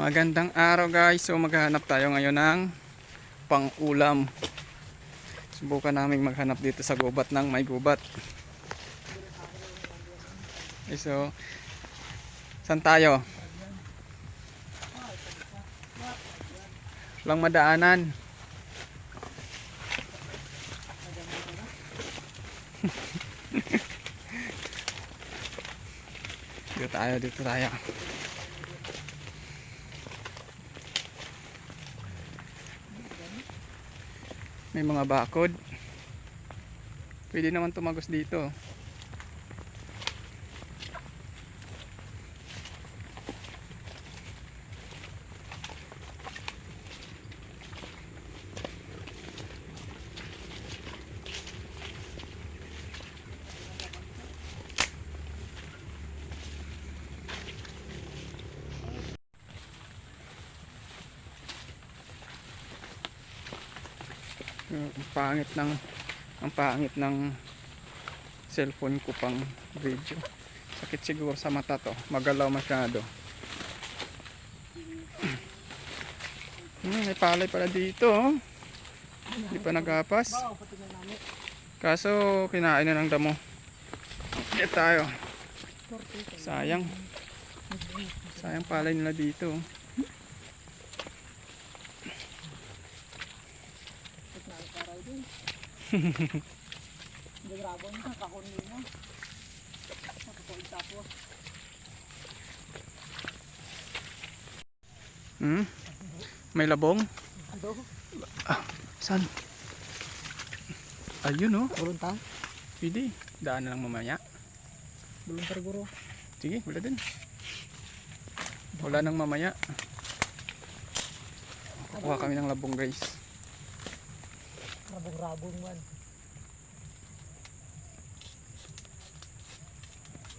Magandang araw guys. So maghahanap tayo ngayon ng pang-ulam. Subukan namin maghanap dito sa gubat ng may gubat. Okay, so saan tayo? Walang madaanan. dito tayo, dito tayo. May mga bakod. Pwede naman tumagos dito. Ang pangit ng ang pangit ng cellphone ko pang video. Sakit siguro sa mata to. Magalaw masyado. Hmm, may palay pala dito. oh. Hindi pa nagapas. Kaso kinain na ng damo. Okay tayo. Sayang. Sayang palay nila dito. oh. Hmm? May labong? Ah, saan? Ayun oh. Buluntang? Pwede. Daan na lang mamaya. Buluntar guro. Sige, wala din. Wala nang mamaya. Kukuha kami ng labong guys. Rabong-rabong man.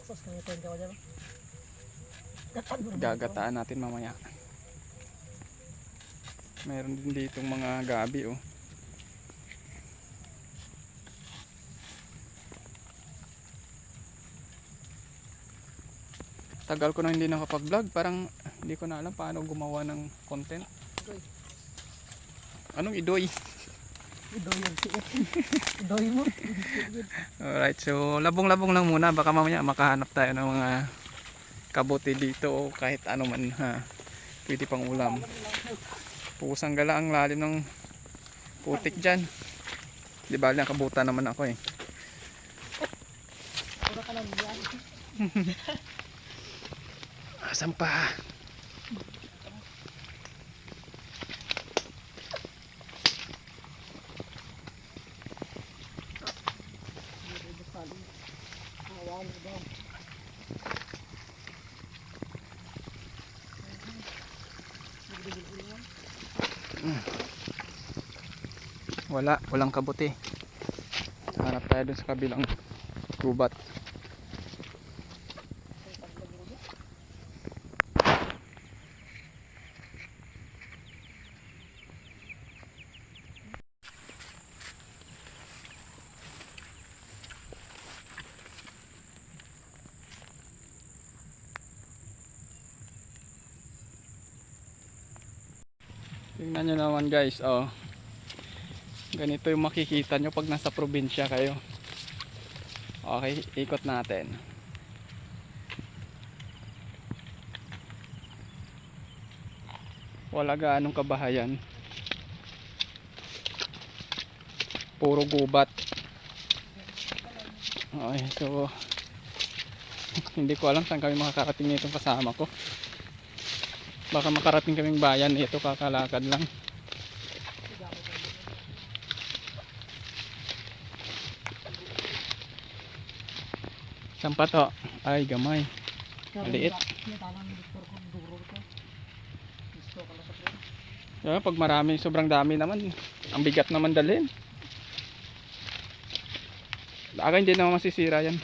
Sos tayo ka dyan. Gatan mo. Gagataan natin mamaya. Meron din ditong mga gabi oh. Tagal ko na hindi nakapag-vlog, parang hindi ko na alam paano gumawa ng content. Anong idoy? Idoy mo. Alright, so labong-labong lang muna. Baka mamaya makahanap tayo ng mga kabuti dito o kahit ano man ha. Pwede pang ulam. Pusang gala ang lalim ng putik dyan. Di ba nakabuta naman ako eh. Ka lang. Asan pa? Wala, walang kabuti. Hanap tayo dun sa kabilang gubat. Tingnan nyo naman guys, oh. Ganito yung makikita nyo pag nasa probinsya kayo. Okay, ikot natin. Wala gaanong kabahayan. Puro gubat. Okay, so hindi ko alam saan kami makakarating nitong kasama ko. Baka makarating kaming bayan ito kakalakad lang. Saan pa to? Ay, gamay. Maliit. Yeah, pag marami, sobrang dami naman. Ang bigat naman dalhin. Baka hindi naman masisira yan.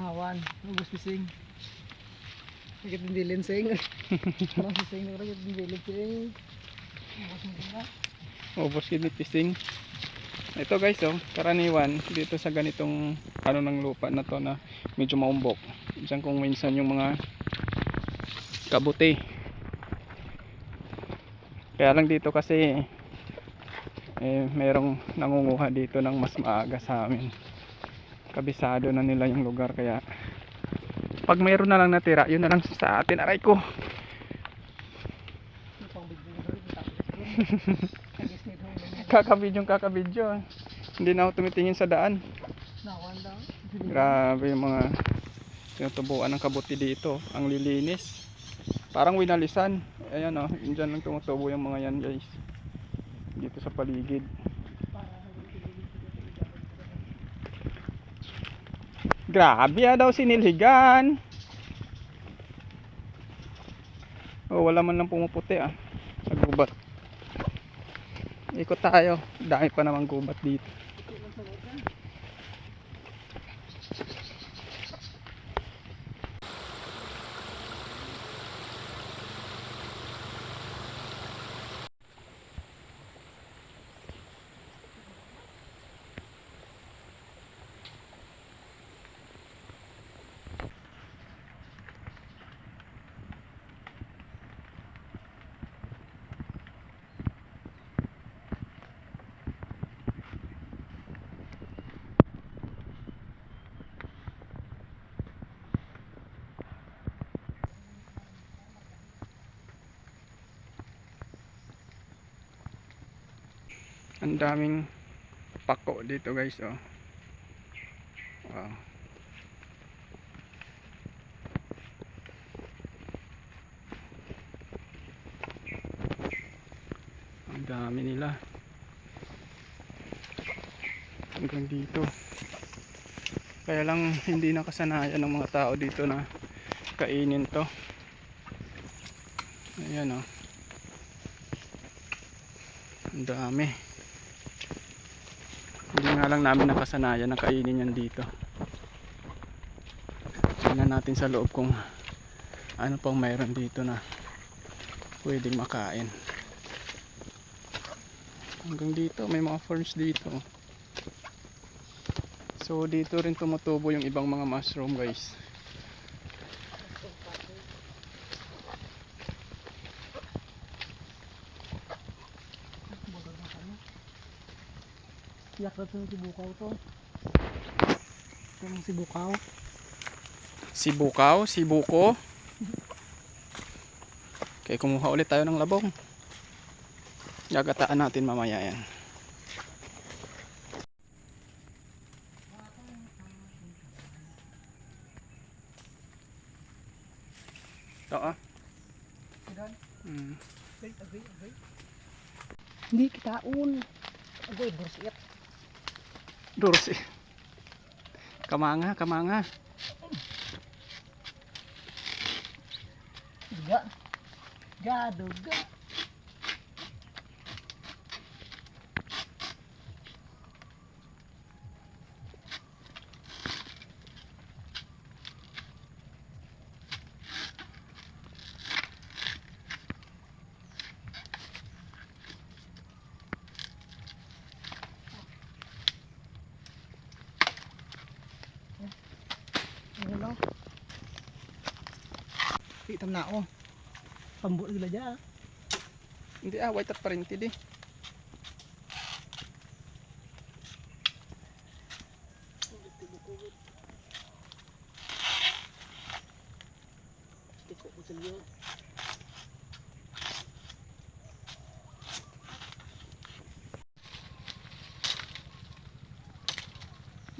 Awan. Ubus pising. Sakit hindi linsing. Parang sising na rin hindi linsing. Ubus mo na. Ubos kinitising. Ito guys, oh, karaniwan dito sa ganitong ano ng lupa na to na medyo maumbok. Diyan kung minsan yung mga kabuti. Kaya lang dito kasi eh, merong nangunguha dito ng mas maaga sa amin. Kabisado na nila yung lugar kaya pag mayroon na lang natira, yun na lang sa atin. Aray ko. Nito yung Kakabidyo, kakabidyo. Hindi na ako tumitingin sa daan. Grabe yung mga tinutubuan ng kabuti dito. Ang lilinis. Parang winalisan. Ayan o, oh, dyan lang tumutubo yung mga yan guys. Dito sa paligid. Grabe ah daw sinilhigan. Oh, wala man lang pumuputi ah. Sa gubat. Ikot tayo. Dami pa namang gubat dito. Ang daming pako dito guys oh. Wow. Ang dami nila. Hanggang dito. Kaya lang hindi nakasanayan ng mga tao dito na kainin to. Ayan oh. Ang dami. Nga lang namin nakasanayan na kainin yan dito. Tingnan natin sa loob kung ano pang mayroon dito na pwedeng makain. Hanggang dito, may mga ferns dito. So dito rin tumutubo yung ibang mga mushroom guys. Yak na ito yung sibukaw to. Ito yung sibukaw. Sibukaw, sibuko. Okay, kumuha ulit tayo ng labong. Gagataan natin mamaya yan. Ito ah. Mm. Agay. Hindi kitaon. Agay, bursiit. Dursi. Kamanga, kamanga. Ga. Ano lang? Pitam na ako. Pambu nila dyan. Hindi ah, white at parinti di. Tiko ko sa liyo.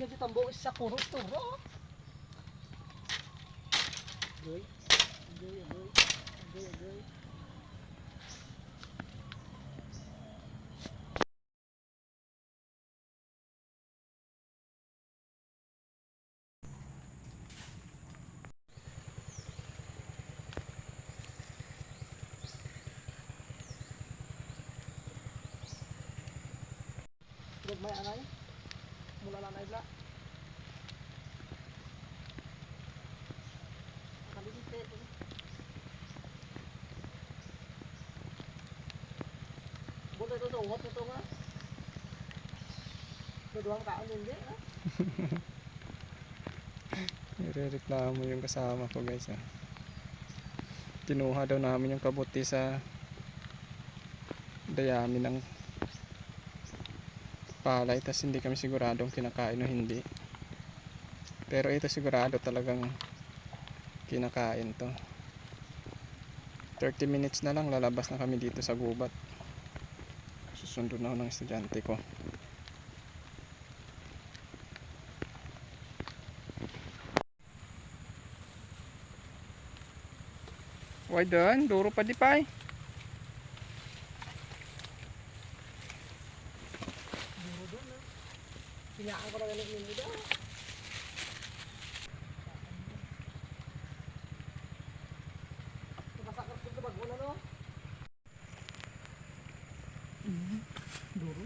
Medyo tambo sa kuro-turo. Agoy. Agoy, agoy. Agoy, agoy. Gagmay anay. Mula lang na ibla. Kalimite. Buta ito nga? Ito doang kaon hindi. Nirereklamo yung kasama ko guys ah. Kinuha daw namin yung kabuti sa dayami ng palay tas hindi kami siguradong kinakain o hindi. Pero ito sigurado talagang kinakain to. 30 minutes na lang lalabas na kami dito sa gubat. Susundo na ako ng estudyante ko. Why doon? Duro pa di pa eh. Pinaan ko na ganun ida. Napasakot ko ito bago na no? Duro.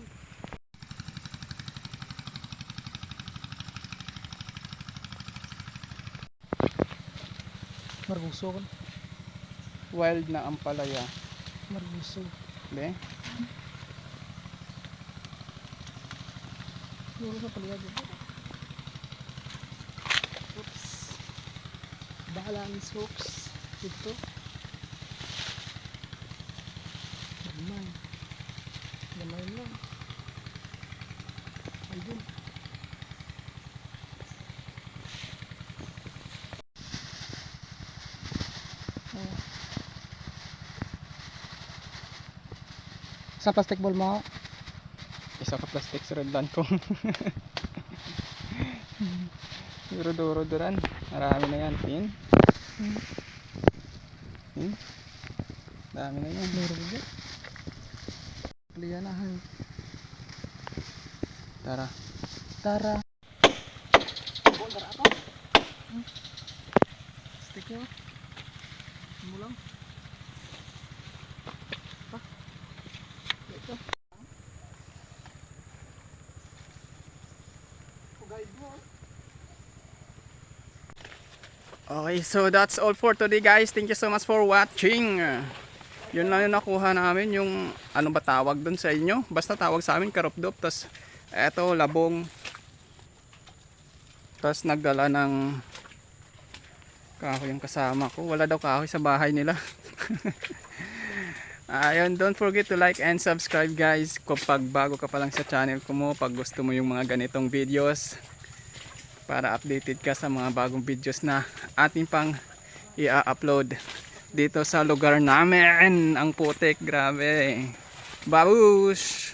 Marguso ko. Wild na ampalaya. Marguso. Be? Duro sa paliwag dito. Oops. Balance hooks. Ito. Gamay. Gamay lang. Ayun. Oh. Sa plastic ball mo? Isa ka plastic sa redland ko. Duro duro duran. Marami na yan. Tin. Tin. Dami na yan. Meron ba? Lianahan. Tara. Tara. Bondar apa? Stick mo. Mo lang. Pa. Ito. Guide mo. Okay, so that's all for today guys. Thank you so much for watching. Yun lang yung nakuha namin yung ano ba tawag dun sa inyo. Basta tawag sa amin karupdop. Tapos eto labong. Tapos nagdala ng kahoy yung kasama ko. Wala daw kahoy sa bahay nila. Ayun, don't forget to like and subscribe guys. Kapag bago ka pa lang sa channel ko mo, pag gusto mo yung mga ganitong videos, para updated ka sa mga bagong videos na ating pang i-upload dito sa lugar namin. Ang putik grabe. Babush